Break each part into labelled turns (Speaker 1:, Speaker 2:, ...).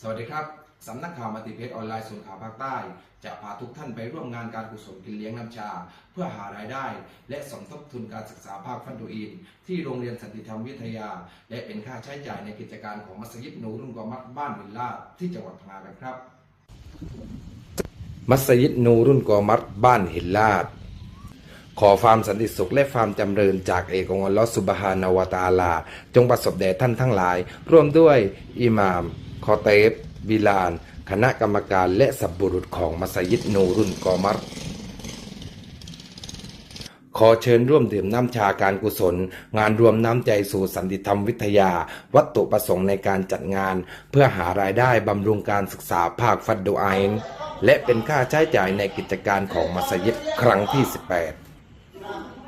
Speaker 1: สวัสดีครับสำนักข่าวมติเพชรออนไลน์ส่วนข่าวภาคใต้ จะพาทุกท่านไปร่วมงานการกุศลกินเลี้ยงน้ำชา เพื่อหารายได้ และสมทบทุนการศึกษาภาคฟันดูอิน ที่โรงเรียนสันติธรรมวิทยา และเป็นค่าใช้จ่ายในกิจการของมัสยิดนูรุ่นกอมัดบ้านวิลลาดที่จังหวัดพังงากันครับ มัสยิดนูรุ่นกอมัดบ้านหินลาดขอความสันติสุขและความจำเริญจากเอกองค์อัลลอฮฺสุบฮานาวะตาลา จงประสบแด่ท่านทั้งหลาย ร่วมด้วยอิหม่าม คอเตฟบิลาน คณะกรรมการและสับบุรุษของมัสยิดนูรุ่นกอมัรขอเชิญร่วมดื่มน้ำชาการกุศล งานรวมน้ำใจสู่สันติธรรมวิทยา วัตถุประสงค์ในการจัดงาน เพื่อหารายได้บำรุงการศึกษาภาคฟัดดูไอน์และเป็นค่าใช้จ่ายในกิจการของมัสยิดครั้งที่ 18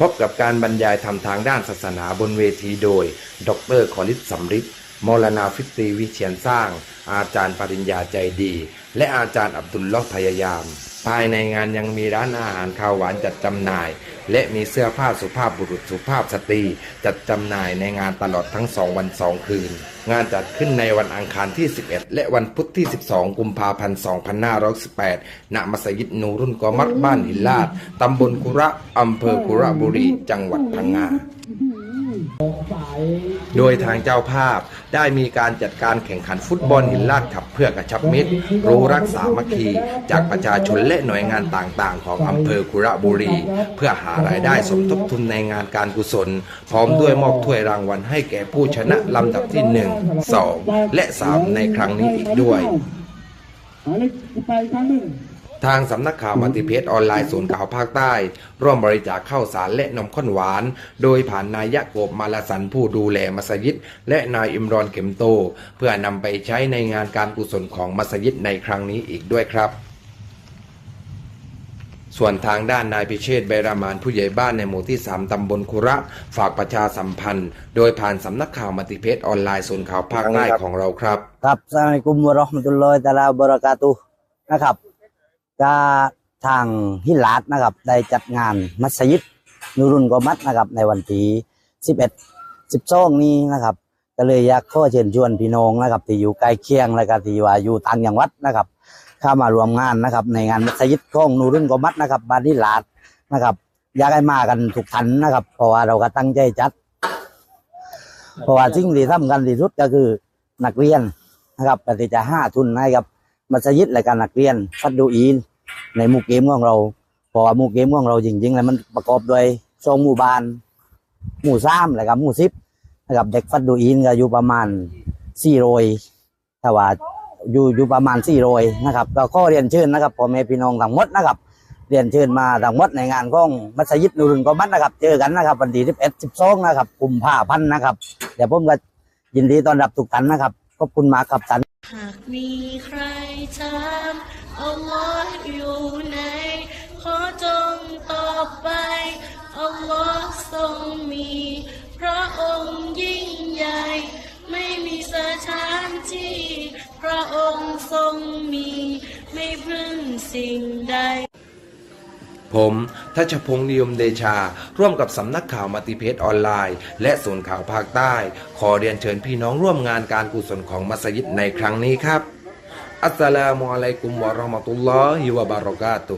Speaker 1: พบกับการบรรยายทำทางด้านศาสนาบนเวทีโดย ดรคอลิสสำริดมอลนาฟิตรีวิเชียนสร้าง อาจารย์ปริญญาใจดี และอาจารย์อับดุลลอฮ์พยายาม ภายในงานยังมีร้านอาหารข้าวหวานจัดจำหน่าย และมีเสื้อผ้าสุภาพบุรุษสุภาพสตรี จัดจำหน่ายในงานตลอดทั้งสองวันสองคืน งานจัดขึ้นในวันอังคารที่ 11 และวันพุธที่ 12 กุมภาพันธ์ 2518 ณ มัสยิดนูรุนกอมัดบ้านหินลาด ตำบลกุระอำเภอกุระบุรี จังหวัดพังงา โดยทางเจ้าภาพได้มีการจัดการแข่งขันฟุตบอลหินลาดขับเพื่อกระชับมิตร รู้รักสามัคคี จากประชาชนและหน่วยงานต่างๆ ของอำเภอกุระบุรี เพื่อหารายได้สมทบทุนในงานการกุศล พร้อมด้วยมอบถ้วยรางวัลให้แก่ผู้ชนะลำดับที่ 1 2 และ 3 ในครั้งนี้อีกด้วย
Speaker 2: ไปครั้งหนึ่ง
Speaker 1: ทางสำนักข่าวมัติเพจออนไลน์ศูนย์ข่าวภาคใต้ ร่วมบริจาคข้าวสารและนมข้นหวาน โดยผ่านนายะโกบมาลาสันผู้ดูแลมัสยิด และนายอิมรอนเข็มโต เพื่อนำไปใช้ในงานการกุศลของมัสยิดในครั้งนี้อีกด้วยครับส่วนทางด้านนายพิเชษฐ์ใบรามานผู้ใหญ่บ้านในหมู่ที่ 3 ตำบลคุระ ฝากประชาสัมพันธ์ โดยผ่านสำนักข่าวมัติเพจออนไลน์ศูนข่าวภาคใต้ของเราครับ
Speaker 3: ครับสลามอะลัยกุมวะเราะห์มตุลลอฮิตะอาลาบรากาตุนะครับ จะทางฮิลาดนะครับ ได้จัดงานมัสยิดนูรุนกอมัดนะครับ ในวันที่11 12 นี้นะครับ ก็เลยอยากขอเชิญชวนพี่น้องนะครับ ที่อยู่ใกล้เคียงและก็ที่ว่าอยู่ต่างจังหวัดนะครับ เข้ามารวมงานนะครับ ในงานมัสยิดของนูรุนกอมัดนะครับบ้านฮิลาดนะครับอยากให้มากันทุกท่านนะครับ เพราะว่าเราก็ตั้งใจจัด เพราะว่าสิ่งที่สำคัญที่สุดก็คือนักเรียนนะครับปฏิจะห้าทุนให้กับ มัสยิดและการนักเรียนฟัดดูอีนในหมู่เกมของเราเพราะว่าหมู่เกมของเราจริงๆแล้วมันประกอบด้วยสองหมู่บ้าน หมู่สามและกับหมู่สิบนะครับเด็กฟัดดูอีนก็อยู่ประมาณสี่โรยแต่ว่าอยู่อยู่ประมาณสี่โรยนะครับก็ข้อเรียนเชิญนะครับพ่อแม่พี่น้องทั้งหมดนะครับ เรียนเชิญมาทั้งหมดในงานของมัสยิดนูรุนกอมัดนะครับ เจอกันนะครับวันที่สิบเอ็ดสิบสองนะครับกุมภาพันธ์นะครับ เดี๋ยวผมก็ยินดีต้อนรับทุกท่านนะครับ อบคุณมากับท่าน
Speaker 4: หากมีใครถามอัลลอฮ์อยู่ไหนขอจงตอบไปอัลลอฮ์ทรงมีพระองค์ยิ่งใหญ่ ไม่มีสถานที่ พระองค์ทรงมี ไม่พึ่งสิ่งใด
Speaker 1: ผมทัชพงษ์นิยมเดชา ร่วมกับสำนักข่าวมัติเพจออนไลน์ และศูนย์ข่าวภาคใต้ ขอเรียนเชิญพี่น้องร่วมงานการกุศลของมัสยิดในครั้งนี้ครับอัสสลามุอะลัยกุมวะเราะห์มะตุลลอฮิวะบารอกาตุ